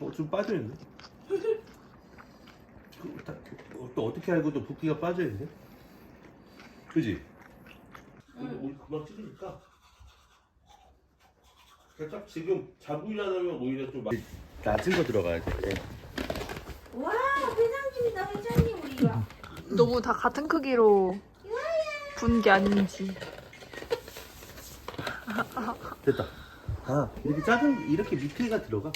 어, 좀 빠져있네. 그, 다- 어, 또 어떻게 알고 또 붓기가 빠져있네? 그지? 근데 우리 그만 찍으니까. 그러니까 딱 지금 잡으려면 오히려 좀 많이 낮은 거 들어가야 돼. 와 회장님이다 회장님 우리가 너무 다 같은 크기로 분 게 아닌지. 됐다. 아, 이렇게 작은, 이렇게 밑에가 들어가.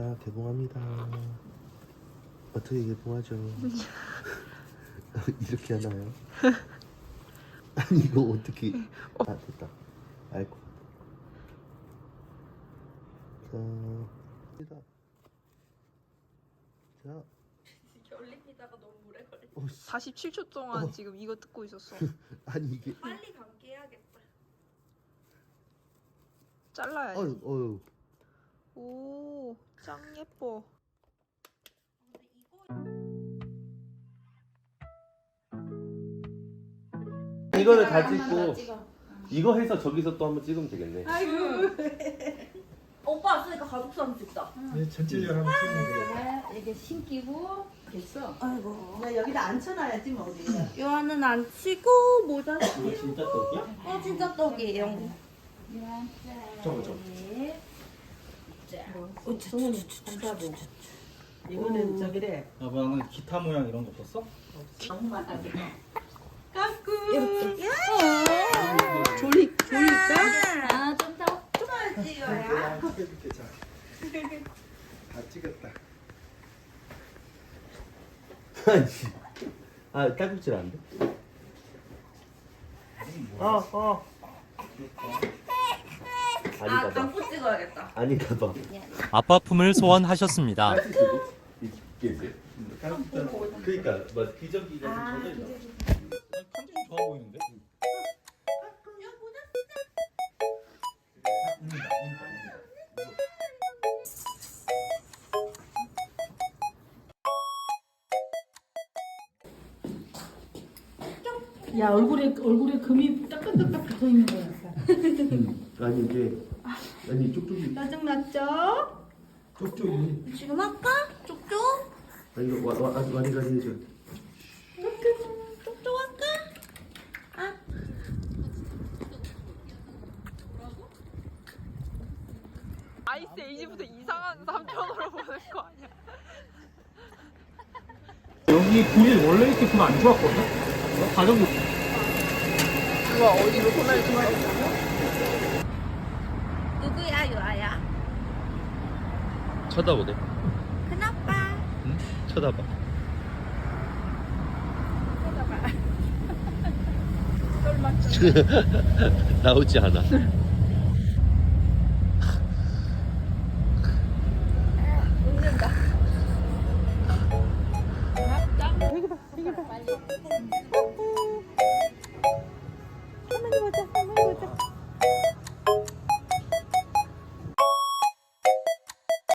자, 개봉합니다. 어떻게 개봉하죠? 이렇게 하나요? 아니, 이거 어떻게. 아, 됐다. 알고. 자, 자. 자, 올리피다가 너무 오래 걸려 어, 씨. 47초 동안 어. 지금 이거 듣고 있었어. 아니, 이게. 빨리 감기 해야겠다 잘라야지. 어휴, 어휴. 오, 짱 예뻐. 근데 이거 이거를 다 찍고, 이거 해서 저기서 또 한번 찍으면 되겠네. 오빠 왔으니까 가족 사진 찍자 네, 전체적으로 한번 찍는 거예요. 네, 이렇게 신기고 됐어. 아이고 나 여기다 앉혀놔야지 뭐 우리. 요한은 안 치고 모자 이거 진짜 떡이야? 어 진짜 떡이에요 저거 저거. 동훈이 한다고. 이거는 저기래. 아빠는 기타 모양 이런 거 없었어? 장만하게. 이렇게 조리 조리까? 아좀 더 좀만 찍어야 찍어줄게 자. 다 찍었다. 아니, 아, 딸꾹질 안 돼? 어, 어. 아 아니다 봐. 감고 찍어야겠다 아니다 봐. 아빠 품을 소원하셨습니다. 이게 그러니까 뭐 기저귀가 있나? 컨디션 좋아 보이는데? 야 얼굴에 얼굴에 금이 따끈따끈 붙어 있는 거야. 아니 이게 아니 쪽쪽이 짜증 났죠? 쪽쪽이 지금 할까? 쪽쪽? 아니 이거 와, 와, 아주 많이 가지 해줘. 쪽쪽 할까? 아이스 에이지부터 이상한 삼촌으로 보는 거 아니야? 여기 불이 원래 이렇게 불안 좋았거든? 가정부 누가 어디로 손을 들어? 누구야 유아야? 쳐다보네. 큰아빠 응? 쳐다봐. 나오지 않아. 할머니 보자 할머니 보자